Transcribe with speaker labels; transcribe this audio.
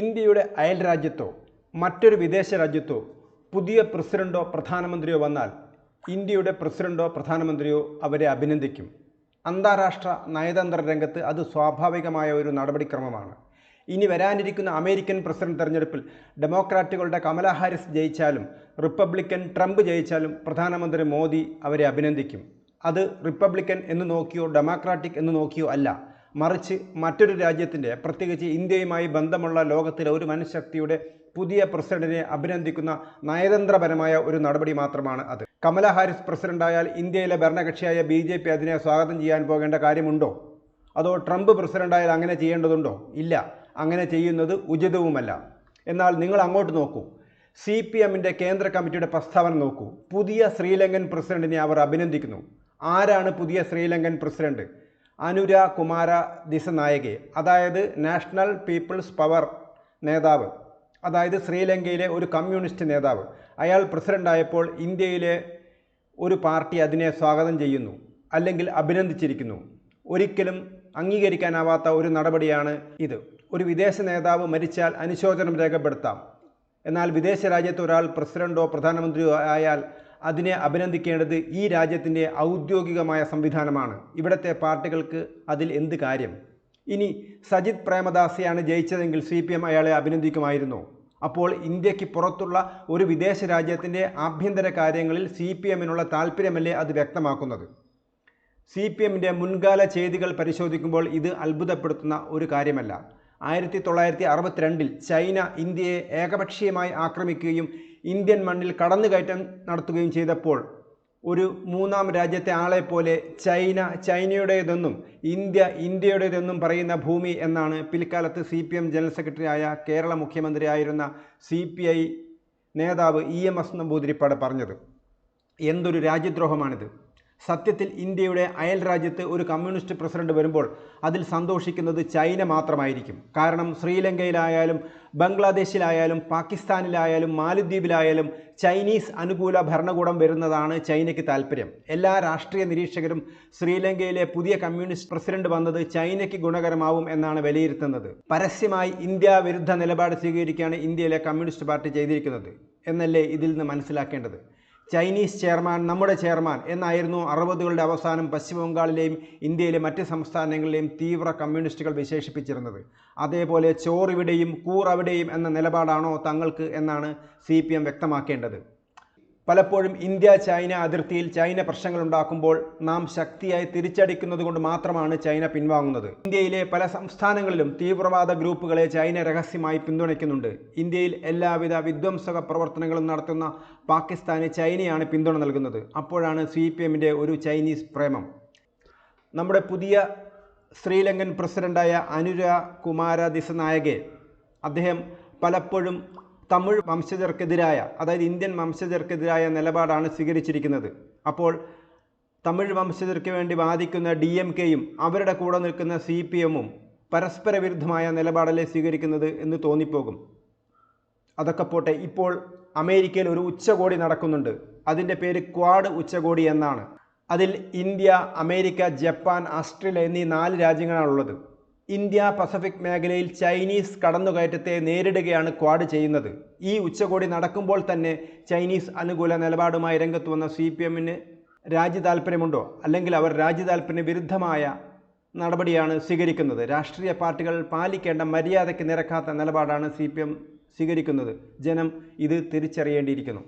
Speaker 1: ഇന്ത്യയുടെ അയൽ രാജ്യത്തോ മറ്റൊരു വിദേശ രാജ്യത്തോ പുതിയ പ്രസിഡന്റോ പ്രധാനമന്ത്രിയോ വന്നാൽ ഇന്ത്യയുടെ പ്രസിഡന്റോ പ്രധാനമന്ത്രിയോ അവരെ അഭിനന്ദിക്കും അന്താരാഷ്ട്ര നയതന്ത്ര രംഗത്ത് അത് സ്വാഭാവികമായ ഒരു നടപടിക്രമമാണ് ഇനി വരാനിരിക്കുന്ന അമേരിക്കൻ പ്രസിഡന്റ് തെരഞ്ഞെടുപ്പിൽ ഡെമോക്രാറ്റുകളുടെ കമല ഹാരിസ് ജയിച്ചാലും റിപ്പബ്ലിക്കൻ ട്രംപ് ജയിച്ചാലും പ്രധാനമന്ത്രി മോദി അവരെ അഭിനന്ദിക്കും അത് റിപ്പബ്ലിക്കൻ എന്ന് നോക്കിയോ ഡെമോക്രാറ്റിക് എന്ന് നോക്കിയോ അല്ല മറിച്ച് മറ്റൊരു രാജ്യത്തിൻ്റെ പ്രത്യേകിച്ച് ഇന്ത്യയുമായി ബന്ധമുള്ള ലോകത്തിലെ ഒരു മനഃശക്തിയുടെ പുതിയ പ്രസിഡന്റിനെ അഭിനന്ദിക്കുന്ന നയതന്ത്രപരമായ ഒരു നടപടി മാത്രമാണ് അത് കമല ഹാരിസ് പ്രസിഡന്റായാൽ ഇന്ത്യയിലെ ഭരണകക്ഷിയായ ബി ജെ പി അതിനെ സ്വാഗതം ചെയ്യാൻ പോകേണ്ട കാര്യമുണ്ടോ അതോ ട്രംപ് പ്രസിഡന്റായാൽ അങ്ങനെ ചെയ്യേണ്ടതുണ്ടോ ഇല്ല അങ്ങനെ ചെയ്യുന്നത് ഉചിതവുമല്ല എന്നാൽ നിങ്ങൾ അങ്ങോട്ട് നോക്കൂ സി പി എമ്മിൻ്റെ കേന്ദ്ര കമ്മിറ്റിയുടെ പ്രസ്താവന നോക്കൂ പുതിയ ശ്രീലങ്കൻ പ്രസിഡന്റിനെ അവർ അഭിനന്ദിക്കുന്നു ആരാണ് പുതിയ ശ്രീലങ്കൻ പ്രസിഡന്റ് അനുര കുമാര ദിസനായകെ അതായത് നാഷണൽ പീപ്പിൾസ് പവർ നേതാവ് അതായത് ശ്രീലങ്കയിലെ ഒരു കമ്മ്യൂണിസ്റ്റ് നേതാവ് അയാൾ പ്രസിഡൻ്റായപ്പോൾ ഇന്ത്യയിലെ ഒരു പാർട്ടി അതിനെ സ്വാഗതം ചെയ്യുന്നു അല്ലെങ്കിൽ അഭിനന്ദിച്ചിരിക്കുന്നു ഒരിക്കലും അംഗീകരിക്കാനാവാത്ത ഒരു നടപടിയാണ് ഇത് ഒരു വിദേശ നേതാവ് മരിച്ചാൽ അനുശോചനം രേഖപ്പെടുത്താം എന്നാൽ വിദേശ രാജ്യത്ത് ഒരാൾ പ്രസിഡന്റോ പ്രധാനമന്ത്രിയോ ആയാൽ അതിനെ അഭിനന്ദിക്കേണ്ടത് ഈ രാജ്യത്തിൻ്റെ ഔദ്യോഗികമായ സംവിധാനമാണ് ഇവിടുത്തെ പാർട്ടികൾക്ക് അതിൽ എന്ത് കാര്യം ഇനി സജിത് പ്രേമദാസിയാണ് ജയിച്ചതെങ്കിൽ സി പി എം അയാളെ അഭിനന്ദിക്കുമായിരുന്നു അപ്പോൾ ഇന്ത്യക്ക് പുറത്തുള്ള ഒരു വിദേശ രാജ്യത്തിൻ്റെ ആഭ്യന്തര കാര്യങ്ങളിൽ സി പി എമ്മിനുള്ള താല്പര്യമല്ലേ അത് വ്യക്തമാക്കുന്നത് സി പി എമ്മിൻ്റെ മുൻകാല ചെയ്തികൾ പരിശോധിക്കുമ്പോൾ ഇത് അത്ഭുതപ്പെടുത്തുന്ന ഒരു കാര്യമല്ല ആയിരത്തി തൊള്ളായിരത്തി അറുപത്തിരണ്ടിൽ ചൈന ഇന്ത്യയെ ഏകപക്ഷീയമായി ആക്രമിക്കുകയും ഇന്ത്യൻ മണ്ണിൽ കടന്നുകയറ്റം നടത്തുകയും ചെയ്തപ്പോൾ ഒരു മൂന്നാം രാജ്യത്തെ ആളെപ്പോലെ ചൈന ചൈനയുടേതെന്നും ഇന്ത്യ ഇന്ത്യയുടേതെന്നും പറയുന്ന ഭൂമി എന്നാണ് പിൽക്കാലത്ത് സി പി എം ജനറൽ സെക്രട്ടറിയായ കേരള മുഖ്യമന്ത്രിയായിരുന്ന സി പി ഐ നേതാവ് ഇ എം എസ് നമ്പൂതിരിപ്പാട് പറഞ്ഞത് എന്തൊരു രാജ്യദ്രോഹമാണിത് സത്യത്തിൽ ഇന്ത്യയുടെ അയൽ രാജ്യത്ത് ഒരു കമ്മ്യൂണിസ്റ്റ് പ്രസിഡന്റ് വരുമ്പോൾ അതിൽ സന്തോഷിക്കുന്നത് ചൈന മാത്രമായിരിക്കും കാരണം ശ്രീലങ്കയിലായാലും ബംഗ്ലാദേശിലായാലും പാകിസ്ഥാനിലായാലും മാലിദ്വീപിലായാലും ചൈനീസ് അനുകൂല ഭരണകൂടം വരുന്നതാണ് ചൈനയ്ക്ക് താല്പര്യം എല്ലാ രാഷ്ട്രീയ നിരീക്ഷകരും ശ്രീലങ്കയിലെ പുതിയ കമ്മ്യൂണിസ്റ്റ് പ്രസിഡന്റ് വന്നത് ചൈനയ്ക്ക് ഗുണകരമാവും എന്നാണ് വിലയിരുത്തുന്നത് പരസ്യമായി ഇന്ത്യ വിരുദ്ധ നിലപാട് സ്വീകരിക്കുകയാണ് ഇന്ത്യയിലെ കമ്മ്യൂണിസ്റ്റ് പാർട്ടി ചെയ്തിരിക്കുന്നത് എന്നല്ലേ ഇതിൽ നിന്ന് മനസ്സിലാക്കേണ്ടത് ചൈനീസ് ചെയർമാൻ നമ്മുടെ ചെയർമാൻ എന്നായിരുന്നു അറുപതുകളുടെ അവസാനം പശ്ചിമ ബംഗാളിലെയും ഇന്ത്യയിലെ മറ്റ് സംസ്ഥാനങ്ങളിലെയും തീവ്ര കമ്മ്യൂണിസ്റ്റുകൾ വിശേഷിപ്പിച്ചിരുന്നത് അതേപോലെ ചോറിവിടെയും കൂറവിടെയും എന്ന നിലപാടാണോ തങ്ങൾക്ക് എന്നാണ് സി വ്യക്തമാക്കേണ്ടത് പലപ്പോഴും ഇന്ത്യ ചൈന അതിർത്തിയിൽ ചൈന പ്രശ്നങ്ങൾ ഉണ്ടാക്കുമ്പോൾ നാം ശക്തിയായി തിരിച്ചടിക്കുന്നത് കൊണ്ട് മാത്രമാണ് ചൈന പിൻവാങ്ങുന്നത് ഇന്ത്യയിലെ പല സംസ്ഥാനങ്ങളിലും തീവ്രവാദ ഗ്രൂപ്പുകളെ ചൈന രഹസ്യമായി പിന്തുണയ്ക്കുന്നുണ്ട് ഇന്ത്യയിൽ എല്ലാവിധ വിധ്വംസക പ്രവർത്തനങ്ങളും നടത്തുന്ന പാകിസ്ഥാന് ചൈനയാണ് പിന്തുണ നൽകുന്നത് അപ്പോഴാണ് സി ഒരു ചൈനീസ് പ്രേമം നമ്മുടെ പുതിയ ശ്രീലങ്കൻ പ്രസിഡന്റായ അനുര കുമാര ദിസനായകെ അദ്ദേഹം പലപ്പോഴും തമിഴ് വംശജർക്കെതിരായ അതായത് ഇന്ത്യൻ വംശജർക്കെതിരായ നിലപാടാണ് സ്വീകരിച്ചിരിക്കുന്നത് അപ്പോൾ തമിഴ് വംശജർക്ക് വേണ്ടി വാദിക്കുന്ന ഡി എം കെയും അവരുടെ കൂടെ നിൽക്കുന്ന സി പി എമ്മും പരസ്പര വിരുദ്ധമായ നിലപാടല്ലേ സ്വീകരിക്കുന്നത് എന്ന് തോന്നിപ്പോകും അതൊക്കെ പോട്ടെ ഇപ്പോൾ അമേരിക്കയിൽ ഒരു ഉച്ചകോടി നടക്കുന്നുണ്ട് അതിൻ്റെ പേര് ക്വാഡ് ഉച്ചകോടി എന്നാണ് അതിൽ ഇന്ത്യ അമേരിക്ക ജപ്പാൻ ആസ്ട്രേലിയ എന്നീ നാല് രാജ്യങ്ങളാണുള്ളത് ഇന്ത്യ പസഫിക് മേഖലയിൽ ചൈനീസ് കടന്നുകയറ്റത്തെ നേരിടുകയാണ് ക്വാഡ് ചെയ്യുന്നത് ഈ ഉച്ചകോടി നടക്കുമ്പോൾ തന്നെ ചൈനീസ് അനുകൂല നിലപാടുമായി രംഗത്ത് വന്ന സി പി എമ്മിന് രാജ്യ താല്പര്യമുണ്ടോ അല്ലെങ്കിൽ അവർ രാജ്യ വിരുദ്ധമായ നടപടിയാണ് സ്വീകരിക്കുന്നത് രാഷ്ട്രീയ പാർട്ടികൾ പാലിക്കേണ്ട മര്യാദയ്ക്ക് നിരക്കാത്ത നിലപാടാണ് സി സ്വീകരിക്കുന്നത് ജനം ഇത് തിരിച്ചറിയേണ്ടിയിരിക്കുന്നു